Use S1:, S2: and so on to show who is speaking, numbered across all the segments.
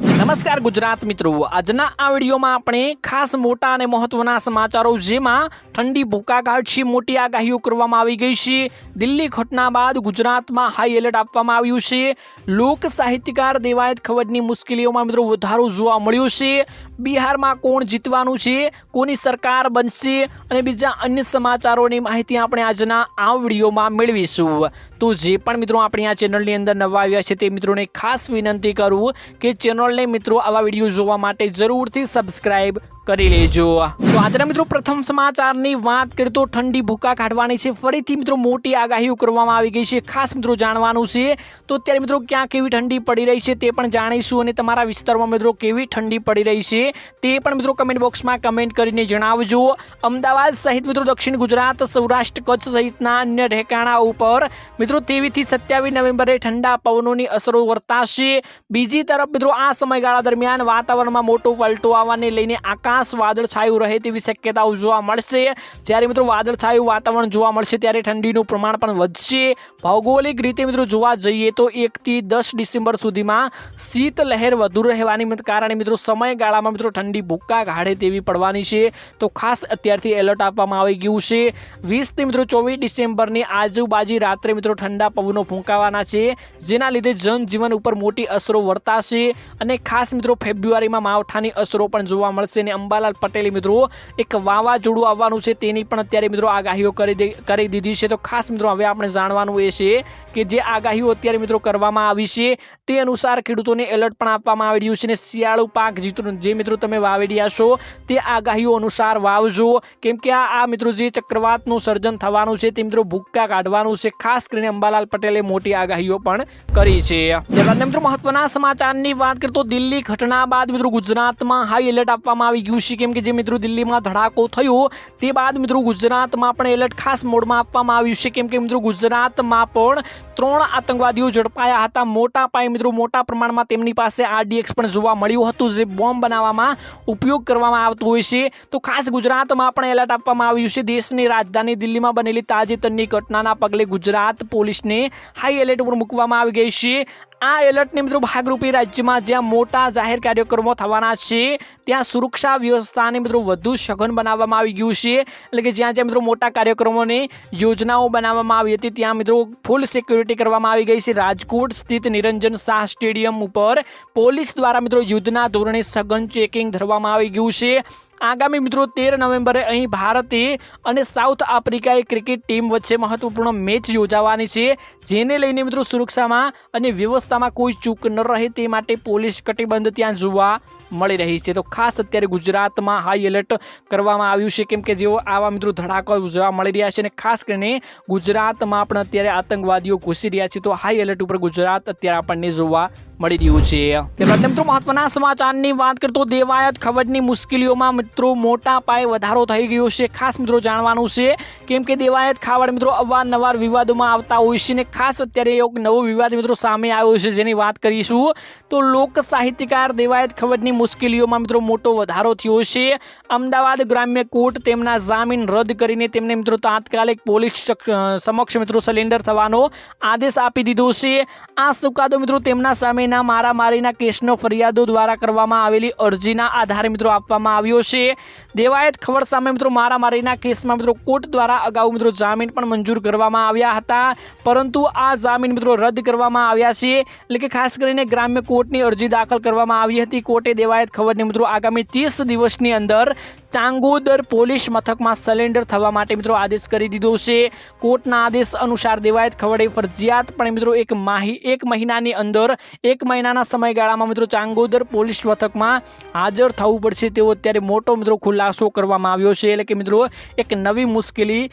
S1: નમસ્કાર ગુજરાત મિત્રો. આજના આ વિડીયોમાં આપણે ખાસ મોટા અને મહત્વના સમાચારો જેમાં ઠંડી ભૂકા કાઢશે મોટી આગાહીઓ કરવામાં આવી ગઈ છે. દિલ્હી ઘટના બાદ ગુજરાતમાં હાઈ એલર્ટ આપવામાં આવ્યું છે. લોક સાહિત્યકાર દેવાયત ખવડની મુશ્કેલીઓમાં મિત્રો વધારો જોવા મળ્યો છે. બિહારમાં કોણ જીતવાનું છે, કોની સરકાર બનશે અને બીજા અન્ય સમાચારોની માહિતી આપણે આજના આ વિડીયોમાં મેળવીશું. તો જે પણ મિત્રો આપણી આ ચેનલની અંદર નવા આવ્યા છે તે મિત્રોને ખાસ વિનંતી કરું કે ચેનલને મિત્રો આવા વીડિયો જોવા માટે જરૂરથી સબસ્ક્રાઇબ કરી લેજો. તો આજના મિત્રો પ્રથમ સમાચારની વાત કરીએ તો ઠંડી ભૂકા કાઢવાની છે. ફરીથી મિત્રો મોટી આગાહીઓ કરવામાં આવી ગઈ છે. ખાસ મિત્રો જાણવાનું છે તો અત્યારે મિત્રો ક્યાં કેવી ઠંડી પડી રહી છે તે પણ જાણીશું અને તમારા વિસ્તારમાં મિત્રો કેવી ઠંડી પડી રહી છે તે પણ મિત્રો કમેન્ટ બોક્સમાં કમેન્ટ કરીને જણાવજો. અમદાવાદ સહિત મિત્રો દક્ષિણ ગુજરાત, સૌરાષ્ટ્ર, કચ્છ સહિતના અન્ય ઠેકાણા ઉપર મિત્રો તેવીથી સત્યાવીસ નવેમ્બરે ઠંડા પવનોની અસરો વર્તાશે. બીજી તરફ મિત્રો આ સમયગાળા દરમિયાન વાતાવરણમાં મોટો પલટો આવવાને લઈને આકાશ વાદળ છાયું રહે તેવી શક્યતાઓ જોવા મળશે. જ્યારે મિત્રો વાદળછાયું વાતાવરણ જોવા મળશે, ત્યારે ઠંડીનું પ્રમાણ પણ વધશે. ભૌગોલિક રીતે મિત્રો જોવા જઈએ તો એકથી દસ ડિસેમ્બર સુધીમાં શીતલહેર વધુ રહેવાની કારણે મિત્રો સમયગાળામાં મિત્રો ઠંડી ભૂક્કા કાઢે તેવી પડવાની છે. તો ખાસ અત્યારથી એલર્ટ આપવામાં આવી ગયું છે. વીસથી મિત્રો ચોવીસ ડિસેમ્બરની આજુબાજુ રાત્રે મિત્રો ઠંડા પવનો ફૂંકાવાના છે, જેના લીધે જનજીવન ઉપર મોટી અસરો વર્તાશે અને ખાસ મિત્રો ફેબ્રુઆરીમાં માવઠાની અસરો પણ જોવા મળશે અને અંબાલાલ પટેલે મિત્રો એક વાવાઝોડું આવવાનું છે, તેની પણ અત્યારે મિત્રો આગાહીઓ કરી કરી દીધી છે. તો ખાસ મિત્રો હવે આપણે જાણવાનું એ છે કે જે આગાહીઓ અત્યારે મિત્રો કરવામાં આવી છે, તે અનુસાર ખેડૂતોને એલર્ટ પણ આપવામાં આવી રહ્યું છે અને શિયાળુ પાક જે મિત્રો તમે વાવી રહ્યા છો, તે આગાહીઓ અનુસાર વાવજો. કેમ કે આ મિત્રો જે ચક્રવાતનું સર્જન થવાનું છે, તે મિત્રો ભૂક્કા કાઢવાનું છે. ખાસ કરીને અંબાલાલ પટેલે મોટી આગાહીઓ પણ કરી છે. ત્યારબાદ મિત્રો મહત્વના સમાચારની વાત કરીએ તો દિલ્હી ઘટના બાદ મિત્રો ગુજરાતમાં હાઈ એલર્ટ આપવામાં આવી ગયું છે. કેમ કે જે મિત્રો દિલ્હીમાં ધડાકો થયો, તે બાદ મિત્રો ગુજરાતમાં પણ એલર્ટ ખાસ મોડમાં આપવામાં આવ્યું છે. કેમ કે મિત્રો ગુજરાતમાં પણ ત્રણ આતંકવાદીઓ ઝડપાયા હતા. મોટા પાયે મિત્રો મોટા પ્રમાણમાં તેમની પાસે આરડીએક્સ પણ જોવા મળ્યું હતું. જે બોમ્બ બનાવવામાં ઉપયોગ કરવામાં આવતો હોય છે. તો ખાસ ગુજરાતમાં પણ એલર્ટ આપવામાં આવ્યું છે. દેશની રાજધાની દિલ્હીમાં બનેલી તાજેતરની ઘટનાના પગલે ગુજરાત પોલીસને હાઈ એલર્ટ ઉપર મૂકવામાં આવી ગઈ છે. આ એલર્ટની મિત્રો ભાગરૂપી રાજ્યમાં જ્યાં મોટા જાહેર કાર્યક્રમો થવાના છે, ત્યાં સુરક્ષા વ્યવસ્થાને મિત્રો વધુ સઘન બનાવવામાં આવી ગયું છે. એટલે કે જ્યાં જ્યાં મિત્રો મોટા કાર્યક્રમોની યોજનાઓ બનાવવામાં આવી હતી, ત્યાં મિત્રો ફૂલ સિક્યુરિટી કરવામાં આવી ગઈ છે. રાજકોટ સ્થિત નિરંજન શાહ સ્ટેડિયમ ઉપર પોલીસ દ્વારા મિત્રો યુદ્ધના ધોરણે સઘન ચેકિંગ ધરવામાં આવી ગયું છે. આગામી મિત્રો, તેર નવેમ્બરે અહીં ભારતે અને સાઉથ આફ્રિકાએ ક્રિકેટ ટીમ વચ્ચે મહત્વપૂર્ણ મેચ યોજાવાની છે. જેને લઈને મિત્રો, સુરક્ષામાં અને વ્યવસ્થામાં કોઈ ચૂક ન રહે તે માટે પોલીસ કટિબંધ ત્યાં જોવા મળી રહી છે. તો ખાસ અત્યારે ગુજરાતમાં હાઈ એલર્ટ કરવામાં આવ્યું છે. કેમ કે જેઓ આવા મિત્રો ધડાકા જોવા મળી રહ્યા છે અને ખાસ કરીને ગુજરાતમાં પણ અત્યારે આતંકવાદીઓ ઘૂસી રહ્યા છે. તો હાઈ એલર્ટ ઉપર ગુજરાત અત્યારે આપણને જોવા મળી રહ્યું છે. ત્યારબાદ મિત્રો મહત્વના સમાચારની વાત કરતો દેવાયત ખબરની મુશ્કેલીઓમાં મિત્રો મોટા પાયે વધારો થઈ ગયો છે. ખાસ મિત્રો જાણવાનું છે કેમ કે દેવાયત ખાવડ મિત્રો અવારનવાર વિવાદોમાં આવતા હોય છે ને ખાસ અત્યારે એક નવો વિવાદ મિત્રો સામે આવ્યો છે જેની વાત કરીશું તો લોક સાહિત્યકાર દેવાયત ખબરની મુશ્કેલીઓમાં મિત્રો મોટો વધારો થયો છે. અમદાવાદ ગ્રામ્ય કોર્ટ તેમના જામીન રદ કરીને તેમને મિત્રો તાત્કાલિક પોલીસ સમક્ષ મિત્રો સિલિન્ડર થવાનો આદેશ આપી દીધો છે. આ ચુકાદો મિત્રો તેમના સામેના મારામારીના કેસનો ફરિયાદો દ્વારા કરવામાં આવેલી અરજીના આધારે મિત્રો આપવામાં આવ્યો છે. દેવાયત ખબર સામે મિત્રો મારામારીના કેસમાં મિત્રો કોર્ટ દ્વારા અગાઉ મિત્રો જામીન પણ મંજૂર કરવામાં આવ્યા હતા. પરંતુ આ જામીન મિત્રો રદ કરવામાં આવ્યા છે. એટલે કે ખાસ કરીને ગ્રામ્ય કોર્ટની અરજી દાખલ કરવામાં આવી હતી. કોર્ટે દેવાયત ખબરને મિત્રો આગામી ત્રીસ દિવસની અંદર ચાંગોદર પોલીસ મથકમાં સરેન્ડર થવા માટે મિત્રો આદેશ કરી દીધો છે. કોર્ટના આદેશ અનુસાર દેવાયત ખવડે ફરજિયાતપણે મિત્રો એક માહી, એક મહિનાની અંદર, એક મહિનાના સમયગાળામાં મિત્રો ચાંગોદર પોલીસ મથકમાં હાજર થવું પડશે તેવો અત્યારે મોટો મિત્રો ખુલાસો કરવામાં આવ્યો છે. એટલે કે મિત્રો, એક નવી મુશ્કેલી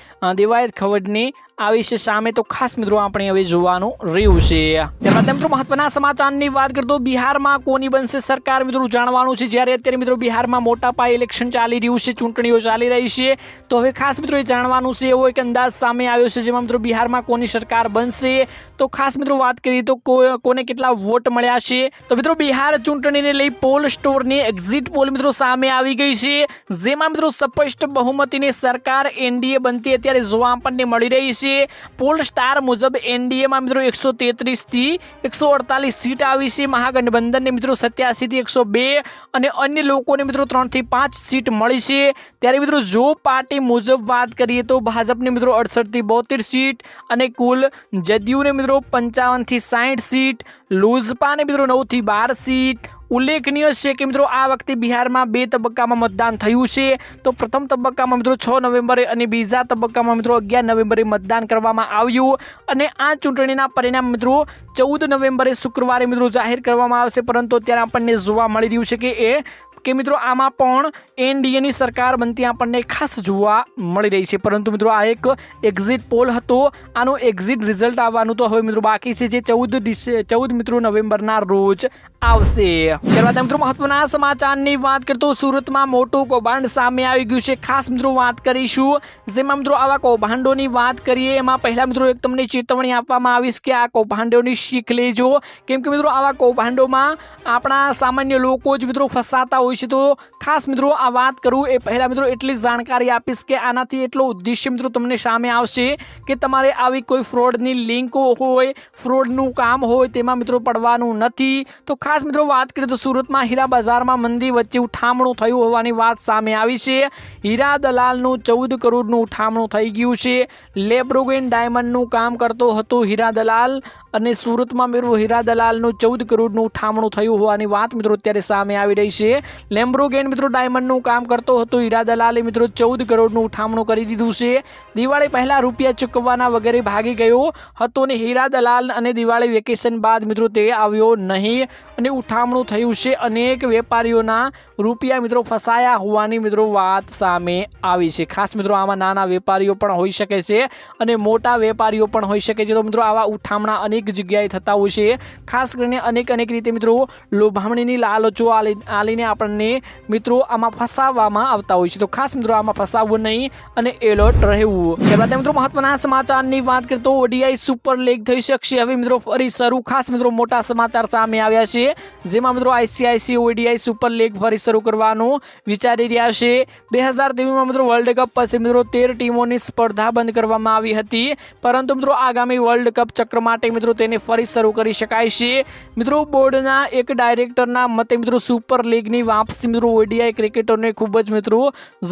S1: દેવાયત ખવડની આવી છે સામે તો ખાસ મિત્રો આપણે હવે જોવાનું રહ્યું છે. ત્યારબાદ મિત્રો મહત્વના સમાચારની વાત કરતો બિહારમાં કોની બનશે સરકાર મિત્રો જાણવાનું છે. જ્યારે અત્યારે મિત્રો બિહારમાં મોટા પાયે ઇલેક્શન ચાલી રહ્યું છે, ચૂંટણીઓ ચાલી રહી છે. તો હવે ખાસ મિત્રો એ જાણવાનું છે, એવો એક અંદાજ સામે આવ્યો છે જેમાં મિત્રો બિહારમાં કોની સરકાર બનશે. તો ખાસ મિત્રો વાત કરીએ તો કોને કેટલા વોટ મળ્યા છે? તો મિત્રો બિહાર ચૂંટણીને લઈ પોલ સ્ટોરની એક્ઝિટ પોલ મિત્રો સામે આવી ગઈ છે. જેમાં મિત્રો સ્પષ્ટ બહુમતીની સરકાર એનડીએ બનતી અત્યારે જોવા આપણને મળી રહી છે. પોલ સ્ટાર મુજબ એનડીએમાં મિત્રો એકસો તેત્રીસથી એકસો અડતાલીસ સીટ આવી છે. મહાગઠબંધનને મિત્રો સત્યાસીથી એકસો બે અને અન્ય લોકોને મિત્રો ત્રણથી પાંચ સીટ મળી છે. ત્યારે મિત્રો જો પાર્ટી મુજબ વાત કરીએ તો ભાજપને મિત્રો અડસઠથી બોતેર સીટ અને કુલ જદયુને મિત્રો પંચાવનથી સાઠ સીટ લોજપાને મિત્રો નવથી બાર સીટ ઉલ્લેખનીય છે કે મિત્રો, આ વખતે બિહારમાં બે તબક્કામાં મતદાન થયું છે. તો પ્રથમ તબક્કામાં મિત્રો છ નવેમ્બરે અને બીજા તબક્કામાં મિત્રો અગિયાર નવેમ્બરે મતદાન કરવામાં આવ્યું. અને આ ચૂંટણીના પરિણામ મિત્રો ચૌદ નવેમ્બરે શુક્રવારે મિત્રો જાહેર કરવામાં આવશે. પરંતુ અત્યારે આપણને જોવા મળી રહ્યું છે કે એ કે મિત્રો, આમાં પણ એનડીએની સરકાર બનતી આપણને ખાસ જોવા મળી રહી છે. પરંતુ મિત્રો, આ એક એક્ઝિટ પોલ હતો. આનું એક્ઝિટ રિઝલ્ટ આવવાનું તો હવે મિત્રો બાકી છે, જે ચૌદ ચૌદ મિત્રો નવેમ્બરના રોજ આવશે. ત્યારબાદ મિત્રો, મહત્વના સમાચારની વાત કરતો સુરતમાં મોટું કૌભાંડ સામે આવી ગયું છે. ખાસ મિત્રો, વાત કરીશું જેમાં મિત્રો, આવા કૌભાંડોની વાત કરીએ. એમાં પહેલા મિત્રો, એક તમને ચેતવણી આપવામાં આવીશ કે આ કૌભાંડોની શીખ લેજો. કેમ કે મિત્રો, આવા કૌભાંડોમાં આપણા સામાન્ય લોકો જ મિત્રો ફસાતા હોય છે તો ખાસ મિત્રો આ વાત કરું એ પહેલાં મિત્રો એટલી જાણકારી આપીશ કે આનાથી એટલો ઉદ્દેશ્ય મિત્રો તમને સામે આવશે કે તમારે આવી કોઈ ફ્રોડની લિંકો હોય, ફ્રોડનું કામ હોય તેમાં મિત્રો પડવાનું નથી. તો ખાસ મિત્રો વાત કરીએ તો સુરતમાં હીરા બજારમાં મંદી વચ્ચે ઉઠામણું થયું હોવાની વાત સામે આવી છે. હીરા દલાલનું ચૌદ કરોડનું ઉઠામણું થઈ ગયું છે. લેબ્રોગેન ડાયમંડનું કામ કરતો હતો હીરા દલાલ અને સુરતમાં મિત્રો હીરા દલાલનું ચૌદ કરોડનું ઉઠામણું થયું હોવાની વાત મિત્રો અત્યારે સામે આવી રહી છે. લેમ્બ્રોગેન મિત્રો ડાયમંડનું કામ કરતો હતો હીરા દલાલે મિત્રો ચૌદ કરોડનું ઉઠામણું કરી દીધું છે. દિવાળી પહેલાં રૂપિયા ચૂકવવાના વગેરે ભાગી ગયો હતો અને હીરા દલાલ અને દિવાળી વેકેશન બાદ મિત્રો તે આવ્યો નહીં અને ઉઠામણું થયું છે. અનેક વેપારીઓના રૂપિયા મિત્રો ફસાયા હોવાની મિત્રો વાત સામે આવી છે. ખાસ મિત્રો આમાં નાના વેપારીઓ પણ હોઈ શકે છે અને મોટા વેપારીઓ પણ હોઈ શકે છે. તો મિત્રો આવા ઉઠામણા અનેક જગ્યાએ થતા હોય છે. ખાસ કરીને અનેક અનેક રીતે મિત્રો લોભામણીની લાલચો આલી આલીને આપણને મિત્રો આમાં ફસાવવામાં આવતા હોય છે. તો ખાસ મિત્રો આમાં ફસાવવું નહીં અને એલર્ટ રહેવું. ત્યારબાદ મિત્રો મહત્વના સમાચારની વાત કરીએ તો ઓડીઆઈ સુપર લીગ થઈ શકશે. હવે મિત્રો ફરી શરૂ. ખાસ મિત્રો મોટા સમાચાર સામે આવ્યા છે. જેમાં મિત્રો આઈસીઆઈસી ઓડીઆઈ સુપર લીગ ફરી શરૂ કરવાનું વિચારી રહ્યા છે. બે હજાર તેવીમાં મિત્રો વર્લ્ડ કપ પછી મિત્રો તેર ટીમોની સ્પર્ધા બંધ કરવામાં આવી હતી. પરંતુ મિત્રો આગામી વર્લ્ડ કપ ચક્ર માટે મિત્રો તેને ફરી શરૂ કરી શકાય છે. મિત્રો બોર્ડના એક ડાયરેક્ટરના મતે મિત્રો સુપર લીગની વાપસી મિત્રો ઓડીઆઈ ક્રિકેટરને ખૂબ જ મિત્રો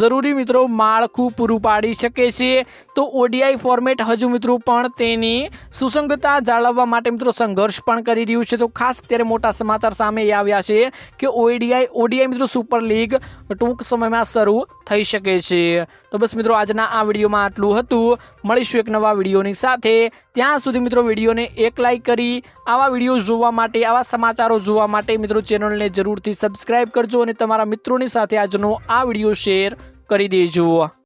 S1: જરૂરી મિત્રો માળખું પૂરું પાડી શકે છે. તો ઓડીઆઈ ફોર્મેટ હજુ મિત્રો પણ તેની સુસંગતતા જાળવવા માટે મિત્રો સંઘર્ષ પણ કરી રહ્યું છે. તો ખાસ અત્યારે મોટા સમાચાર સામે આવ્યા છે કે ઓડીઆઈ ઓડીઆઈ મિત્રો સુપર લીગ ટૂંક સમયમાં શરૂ થઈ શકે છે. તો બસ મિત્રો આજના આ વિડીયોમાં આટલું હતું. મળીશું એક નવા વિડીયોની સાથે. ત્યાં સુધી મિત્રો વિડીયોને એક લાઇક કરી, આવા વીડિયો જોવા માટે, આવા સમાચારો જોવા માટે મિત્રો ચેનલને જરૂરથી સબસ્ક્રાઈબ કરજો. અને તમારા મિત્રોની સાથે આજનો આ વીડિયો શેર કરી દેજો.